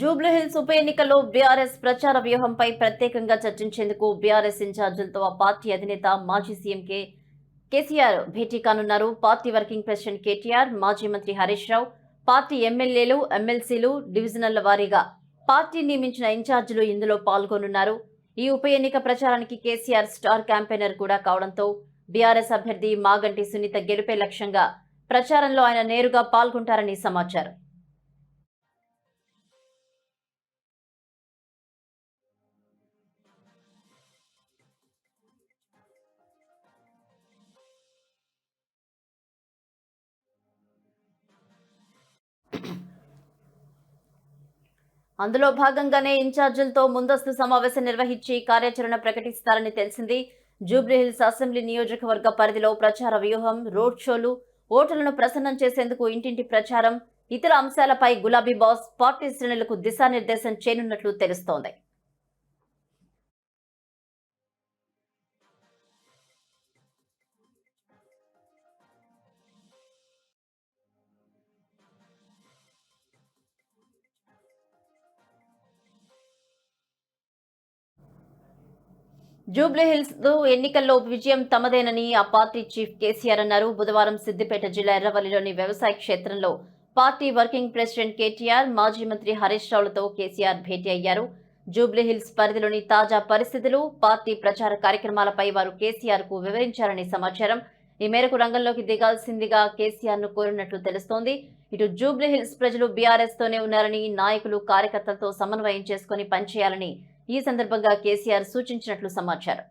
జూబ్లీహిల్స్ ఉప ఎన్నికల్లో బీఆర్ఎస్ ప్రచార వ్యూహంపై ప్రత్యేకంగా చర్చించేందుకు బీఆర్ఎస్ ఇన్ఛార్జీలతో ఆ పార్టీ అధినేత మాజీ సీఎం కే కేసీఆర్ భేటీ కానున్నారు. పార్టీ వర్కింగ్ ప్రెసిడెంట్ కేటీఆర్ మాజీ మంత్రి హరీష్ రావు పార్టీ ఎమ్మెల్యేలు ఎమ్మెల్సీలు డివిజనల్ల వారీగా పార్టీ నియమించిన ఇన్ఛార్జీలు ఇందులో పాల్గొనున్నారు. ఈ ఉప ఎన్నిక ప్రచారానికి కేసీఆర్ స్టార్ క్యాంపెయినర్ కూడా కావడంతో బీఆర్ఎస్ అభ్యర్థి మాగంటి సునీత గెలుపే లక్ష్యంగా ప్రచారంలో ఆయన నేరుగా పాల్గొంటారని సమాచారం. అందులో భాగంగానే ఇన్ఛార్జీలతో ముందస్తు సమావేశం నిర్వహించి కార్యాచరణ ప్రకటిస్తారని తెలిసింది. జూబ్లీహిల్స్ అసెంబ్లీ నియోజకవర్గ పరిధిలో ప్రచార వ్యూహం రోడ్ షోలు ఓటర్లను ప్రసన్నం చేసేందుకు ఇంటింటి ప్రచారం ఇతర అంశాలపై గులాబీ బాస్ పార్టీ శ్రేణులకు దిశానిర్దేశం చేయనున్నట్లు తెలుస్తోంది. జూబ్లీహిల్స్ ఎన్నికల్లో విజయం తమదేనని ఆ పార్టీ చీఫ్ కేసీఆర్ అన్నారు. బుధవారం సిద్దిపేట జిల్లా ఎర్రవల్లిలోని వ్యవసాయ క్షేత్రంలో పార్టీ వర్కింగ్ ప్రెసిడెంట్ కేటీఆర్ మాజీ మంత్రి హరీష్ రావులతో కేసీఆర్ భేటీ అయ్యారు. జూబ్లీహిల్స్ పరిధిలోని తాజా పరిస్థితులు పార్టీ ప్రచార కార్యక్రమాలపై వారు కేసీఆర్కు వివరించారని సమాచారం. ఈ మేరకు రంగంలోకి దిగాల్సిందిగా కేసీఆర్ను కోరినట్లు తెలుస్తోంది. ఇటు జూబ్లీహిల్స్ ప్రజలు బీఆర్ఎస్ తోనే ఉన్నారని నాయకులు కార్యకర్తలతో సమన్వయం చేసుకుని పనిచేయాలని ఈ సందర్భంగా కేసీఆర్ సూచించినట్లు సమాచారం.